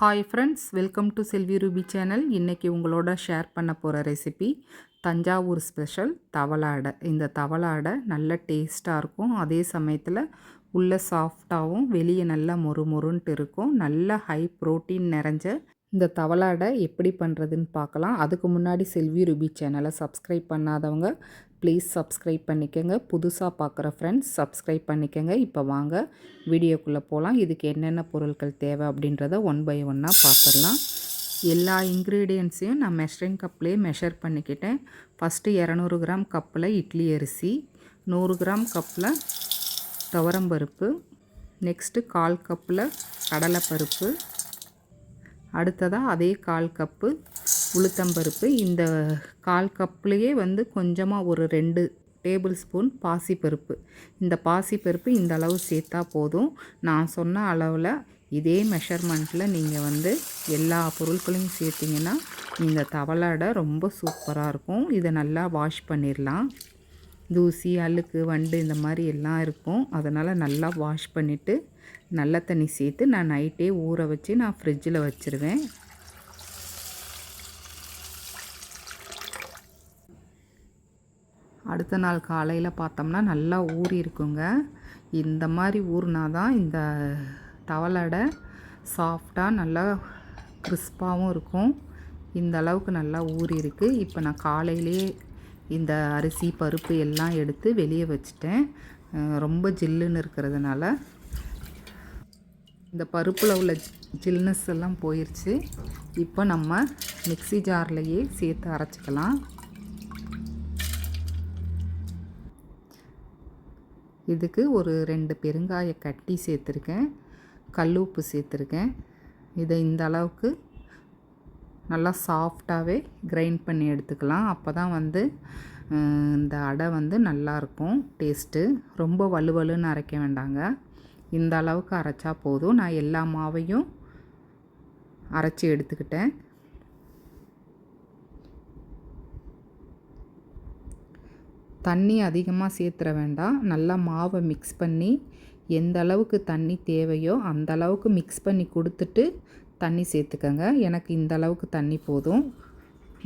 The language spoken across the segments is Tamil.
Hi friends welcome to Selvi Ruby channel இன்றைக்கி உங்களோட ஷேர் பண்ண போகிற ரெசிபி தஞ்சாவூர் ஸ்பெஷல் தவளாடை. இந்த தவளாடை நல்ல டேஸ்ட்டாக இருக்கும். அதே சமயத்தில் உள்ள சாஃப்டாகவும் வெளியே நல்லா மொறு மொறுன்ட்டு இருக்கும். நல்ல ஹை ப்ரோட்டீன் நிறைஞ்ச இந்த தவளாடை எப்படி பண்ணுறதுன்னு பார்க்கலாம். அதுக்கு முன்னாடி செல்வி ரூபி சேனலை சப்ஸ்கிரைப் பண்ணாதவங்க ப்ளீஸ் சப்ஸ்கிரைப் பண்ணிக்கோங்க. புதுசாக பார்க்குற ஃப்ரெண்ட்ஸ் சப்ஸ்கிரைப் பண்ணிக்கோங்க. இப்போ வாங்க வீடியோக்குள்ளே போகலாம் இதுக்கு என்னென்ன பொருட்கள் தேவை அப்படின்றத ஒன் பை ஒன்னாக பார்த்துடலாம் எல்லா இன்க்ரீடியன்ஸையும் நான் மெஷரிங் கப்லேயே மெஷர் பண்ணிக்கிட்டேன். ஃபஸ்ட்டு இரநூறு கிராம் கப்பில் இட்லி அரிசி நூறு கிராம் கப்பில் துவரம்பருப்பு நெக்ஸ்ட்டு கால் கப்பில் கடலைப்பருப்பு அடுத்ததாக அதே கால் கப்பு உளுத்தம்பருப்பு இந்த கால் கப்லேயே வந்து கொஞ்சமாக ஒரு ரெண்டு டேபிள் ஸ்பூன் பாசிப்பருப்பு. இந்த பாசிப்பருப்பு இந்த அளவு சேர்த்தா போதும். நான் சொன்ன அளவில் இதே மெஷர்மெண்ட்டில் நீங்கள் வந்து எல்லா பொருட்களையும் சேர்த்திங்கன்னா இந்த தவளாடை ரொம்ப சூப்பராக இருக்கும். இதை நல்லா வாஷ் பண்ணிடலாம் தூசி அழுக்கு வண்டு இந்த மாதிரி எல்லாம் இருக்கும். அதனால் நல்லா வாஷ் பண்ணிவிட்டு நல்ல தண்ணி சேர்த்து நான் நைட்டே ஊற வச்சு நான் ஃப்ரிட்ஜில் வச்சுருவேன். அடுத்த நாள் காலையில் பார்த்தோம்னா நல்லா ஊறி இருக்குங்க. இந்த மாதிரி ஊறினா தான் இந்த தவளடை சாஃப்டாக நல்லா கிறிஸ்பாகவும் இருக்கும். இந்த அளவுக்கு நல்லா ஊறி இருக்குது இப்போ நான் காலையிலே இந்த அரிசி பருப்பு எல்லாம் எடுத்து வெளியே வச்சுட்டேன். ரொம்ப ஜில்லுன்னு இருக்கிறதுனால. இந்த பருப்பில் உள்ள ஜில்னஸ் எல்லாம் போயிடுச்சு இப்போ நம்ம மிக்சி ஜார்லேயே சேர்த்து அரைச்சிக்கலாம். இதுக்கு ஒரு ரெண்டு பெருங்காய கட்டி சேர்த்துருக்கேன். கல் உப்பு சேர்த்துருக்கேன். இதை இந்த அளவுக்கு நல்லா சாஃப்டாகவே கிரைண்ட் பண்ணி எடுத்துக்கலாம். அப்போ தான் வந்து இந்த அடை வந்து நல்லாயிருக்கும். டேஸ்ட்டு ரொம்ப வலுவலுன்னு அரைக்க வேண்டாங்க. இந்த அளவுக்கு அரைச்சா போதும். நான் எல்லா மாவையும் அரைச்சி எடுத்துக்கிட்டேன். தண்ணி அதிகமாக சேர்த்துற வேண்டாம். நல்லா மாவை மிக்ஸ் பண்ணி எந்த அளவுக்கு தண்ணி தேவையோ அந்த அளவுக்கு மிக்ஸ் பண்ணி கொடுத்துட்டு தண்ணி சேர்த்துக்கங்க. எனக்கு இந்த அளவுக்கு தண்ணி போதும்.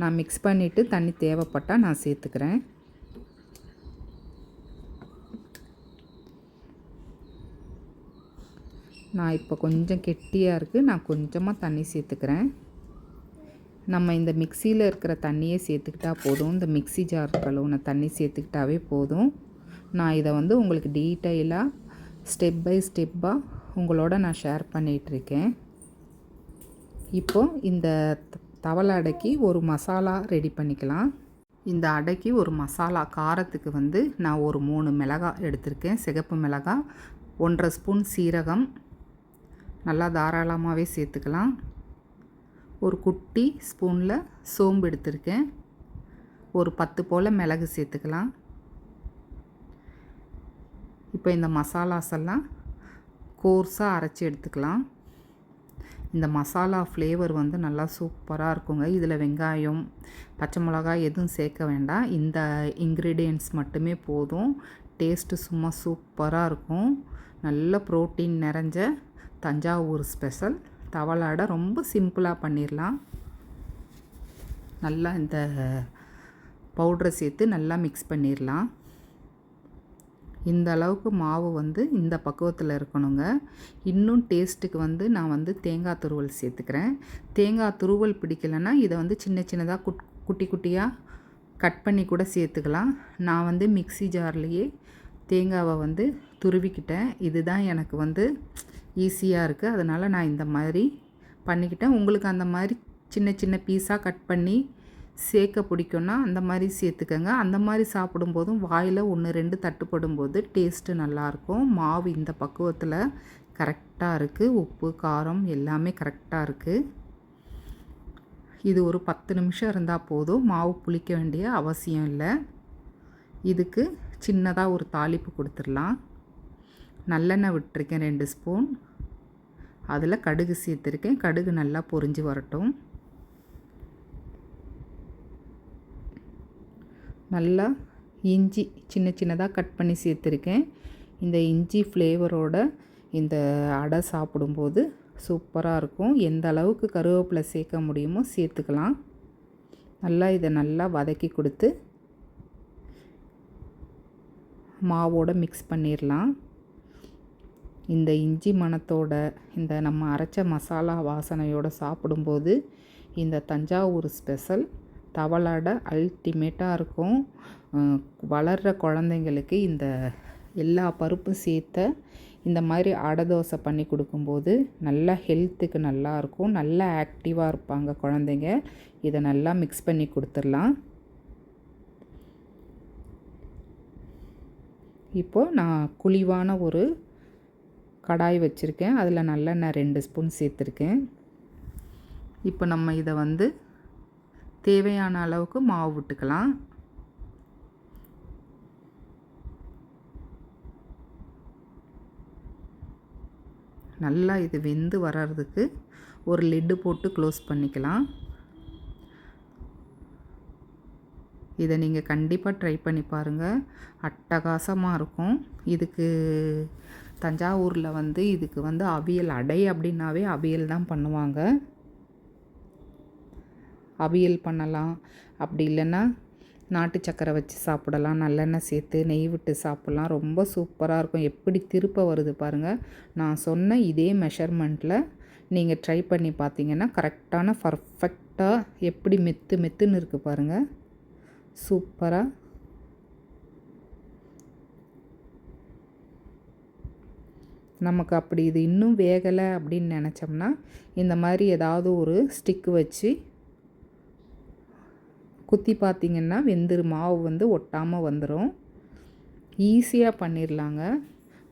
நான் மிக்ஸ் பண்ணிவிட்டு தண்ணி தேவைப்பட்டால் நான் சேர்த்துக்கிறேன். நான் இப்போ கொஞ்சம் கெட்டியாக இருக்குது நான் கொஞ்சமாக தண்ணி சேர்த்துக்கிறேன். நம்ம இந்த மிக்சியில் இருக்கிற தண்ணியை சேர்த்துக்கிட்டா போதும். இந்த மிக்சி ஜார் கழுவுன தண்ணி சேர்த்துக்கிட்டாவே போதும். நான் இதை வந்து உங்களுக்கு டீட்டெயிலாக ஸ்டெப் பை ஸ்டெப்பாக உங்களோட நான் ஷேர் பண்ணிகிட்ருக்கேன். இப்போது இந்த தவளை அடைக்கி ஒரு மசாலா ரெடி பண்ணிக்கலாம். இந்த அடைக்கு ஒரு மசாலா காரத்துக்கு வந்து நான் ஒரு மூணு மிளகாய் எடுத்திருக்கேன். சிகப்பு மிளகாய் ஒன்றரை ஸ்பூன் சீரகம் நல்லா தாராளமாகவே சேர்த்துக்கலாம். ஒரு குட்டி ஸ்பூனில் சோம்பு எடுத்திருக்கேன். ஒரு பத்து போல் மிளகு சேர்த்துக்கலாம். இப்போ இந்த மசாலாஸ் எல்லாம் கோர்ஸாக அரைச்சி எடுத்துக்கலாம். இந்த மசாலா ஃப்ளேவர் வந்து நல்லா சூப்பராக இருக்குங்க. இதில் வெங்காயம் பச்சை மிளகாய் எதுவும் சேர்க்க வேண்டாம். இந்த இன்க்ரீடியன்ட்ஸ் மட்டுமே போதும். டேஸ்ட்டு சும்மா சூப்பராக இருக்கும். நல்ல ப்ரோட்டீன் நிறைஞ்ச தஞ்சாவூர் ஸ்பெஷல். தவளாடை ரொம்ப சிம்பிளாக பண்ணிடலாம் நல்லா இந்த பவுட்ரை சேர்த்து நல்லா மிக்ஸ் பண்ணிடலாம் இந்த அளவுக்கு மாவு வந்து இந்த பக்குவத்தில் இருக்கணுங்க. இன்னும் டேஸ்ட்டுக்கு வந்து நான் வந்து தேங்காய் துருவல் சேர்த்துக்கிறேன். தேங்காய் துருவல் பிடிக்கலைன்னா இதை வந்து சின்ன சின்னதாக குட் குட்டி குட்டியாக கட் பண்ணி கூட சேர்த்துக்கலாம். நான் வந்து மிக்சி ஜார்லேயே தேங்காவை வந்து துருவிக்கிட்டேன். இதுதான் எனக்கு வந்து ஈஸியாக இருக்குது. அதனால் நான் இந்த மாதிரி பண்ணிக்கிட்டேன். உங்களுக்கு அந்த மாதிரி சின்ன சின்ன பீஸாக கட் பண்ணி சேர்க்க பிடிக்கும்னா அந்த மாதிரி சேர்த்துக்கங்க. அந்த மாதிரி சாப்பிடும்போதும் வாயில் ஒன்று ரெண்டு தட்டுப்படும் போது டேஸ்ட்டு நல்லாயிருக்கும். மாவு இந்த பக்குவத்தில் கரெக்டாக இருக்குது. உப்பு காரம் எல்லாமே கரெக்டாக இருக்குது. இது ஒரு பத்து நிமிஷம் இருந்தால் போதும். மாவு புளிக்க வேண்டிய அவசியம் இல்லை. இதுக்கு சின்னதாக ஒரு தாளிப்பு கொடுத்துடலாம். நல்லெண்ணெய் விட்டுருக்கேன் ரெண்டு ஸ்பூன். அதில் கடுகு சேர்த்துருக்கேன். கடுகு நல்லா பொரிஞ்சு வரட்டும். நல்லா இஞ்சி சின்ன சின்னதாக கட் பண்ணி சேர்த்துருக்கேன். இந்த இஞ்சி ஃப்ளேவரோட இந்த அடை சாப்பிடும்போது சூப்பராக இருக்கும். எந்த அளவுக்கு கருவேப்பிலை சேர்க்க முடியுமோ சேர்த்துக்கலாம். நல்லா இதை நல்லா வதக்கி கொடுத்து மாவோட மிக்ஸ் பண்ணிடலாம். இந்த இஞ்சி மணத்தோட இந்த நம்ம அரைச்ச மசாலா வாசனையோடு சாப்பிடும்போது இந்த தஞ்சாவூர் ஸ்பெஷல் தவளாடை அல்டிமேட்டாக இருக்கும். வளர்கிற குழந்தைங்களுக்கு இந்த எல்லா பருப்பும் சேர்த்த இந்த மாதிரி அடை தோசை பண்ணி கொடுக்கும்போது நல்லா ஹெல்த்துக்கு நல்லாயிருக்கும் நல்லா ஆக்டிவாக இருப்பாங்க குழந்தைங்க. இதை நல்லா மிக்ஸ் பண்ணி கொடுத்துடலாம். இப்போது நான் குழிவான ஒரு கடாய் வச்சுருக்கேன். அதில் நல்லெண்ணெய் ரெண்டு ஸ்பூன் சேர்த்துருக்கேன். இப்போ நம்ம இதை வந்து தேவையான அளவுக்கு மாவு விட்டுக்கலாம். நல்லா இது வெந்து வர்றதுக்கு ஒரு லிட்டு போட்டு க்ளோஸ் பண்ணிக்கலாம். இதை நீங்கள் கண்டிப்பாக ட்ரை பண்ணி பாருங்கள் அட்டகாசமாக இருக்கும். இதுக்கு தஞ்சாவூரில் வந்து இதுக்கு வந்து அவியல் அடை அப்படின்னாவே அவியல் தான் பண்ணுவாங்க. அவியல் பண்ணலாம். அப்படி இல்லைன்னா நாட்டு சக்கரை வச்சு சாப்பிடலாம். நல்லெண்ணெய் சேர்த்து நெய் விட்டு சாப்பிட்லாம். ரொம்ப சூப்பராக இருக்கும். எப்படி திருப்ப வருது பாருங்கள் நான் சொன்ன இதே மெஷர்மெண்ட்டில் நீங்கள் ட்ரை பண்ணி பார்த்தீங்கன்னா கரெக்டான பர்ஃபெக்டாக எப்படி மெத்து மெத்துன்னு இருக்குது பாருங்கள் சூப்பராக நமக்கு அப்படி இது இன்னும் வேகலை அப்படின்னு நினச்சோம்னா இந்த மாதிரி ஏதாவது ஒரு ஸ்டிக்கு வச்சு குத்தி பார்த்திங்கன்னா வெந்துரு மாவு வந்து ஒட்டாமல் வந்துடும் ஈஸியாக பண்ணிடலாங்க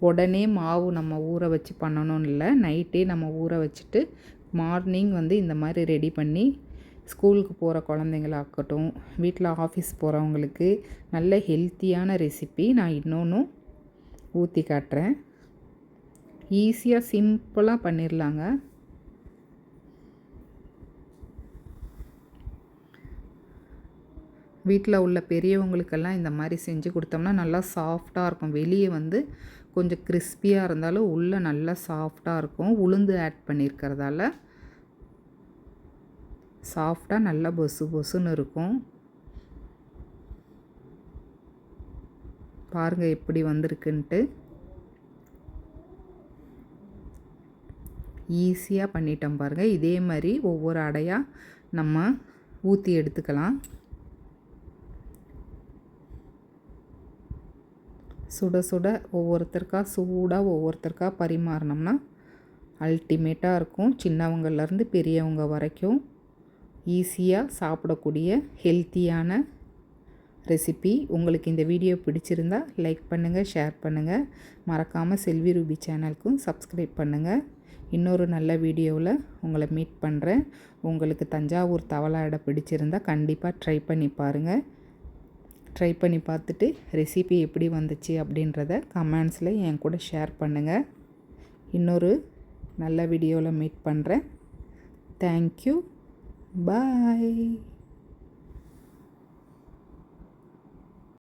உடனே மாவு நம்ம ஊற வச்சு பண்ணணும்னு இல்லை நைட்டே நம்ம ஊற வச்சுட்டு மார்னிங் வந்து இந்த மாதிரி ரெடி பண்ணி ஸ்கூலுக்கு போகிற குழந்தைங்களாகட்டும் வீட்டில் ஆஃபீஸ் போகிறவங்களுக்கு நல்ல ஹெல்த்தியான ரெசிபி நான் இன்னொன்றும் ஊற்றி காட்டுறேன். ஈஸியாக சிம்பிளாக பண்ணிடலாங்க வீட்டில் உள்ள பெரியவங்களுக்கெல்லாம் இந்த மாதிரி செஞ்சு கொடுத்தோம்னா நல்லா சாஃப்டாக இருக்கும். வெளியே வந்து கொஞ்சம் கிறிஸ்பியாக இருந்தாலும் உள்ளே நல்லா சாஃப்டாக இருக்கும். உளுந்து ஆட் பண்ணியிருக்கிறதால சாஃப்டாக நல்லா பொசு பொசுன்னு இருக்கும். பாருங்கள் எப்படி வந்திருக்குன்ட்டு. ஈஸியாக பண்ணிட்டோம் பாருங்கள் இதே மாதிரி ஒவ்வொரு அடையாக நம்ம ஊற்றி எடுத்துக்கலாம். சுட சுட ஒவ்வொருத்தருக்கா சூடாக ஒவ்வொருத்தருக்கா பரிமாறினோம்னா அல்டிமேட்டாக இருக்கும். சின்னவங்கள்லேருந்து பெரியவங்க வரைக்கும் ஈஸியாக சாப்பிடக்கூடிய ஹெல்த்தியான ரெசிபி. உங்களுக்கு இந்த வீடியோ பிடிச்சிருந்தா லைக் பண்ணுங்கள் ஷேர் பண்ணுங்கள் மறக்காமல் செல்வி ரூபி சேனலுக்கும் சப்ஸ்கிரைப் பண்ணுங்கள் இன்னொரு நல்ல வீடியோவில் உங்களை மீட் பண்ணுறேன். உங்களுக்கு தஞ்சாவூர் தவளாடை பிடிச்சிருந்தால் கண்டிப்பாக ட்ரை பண்ணி பாருங்கள் ட்ரை பண்ணி பார்த்துட்டு ரெசிபி எப்படி வந்துச்சு அப்படின்றத கமெண்ட்ஸில் என் கூட ஷேர் பண்ணுங்கள் இன்னொரு நல்ல வீடியோவில் மீட் பண்ணுறேன். Thank you bye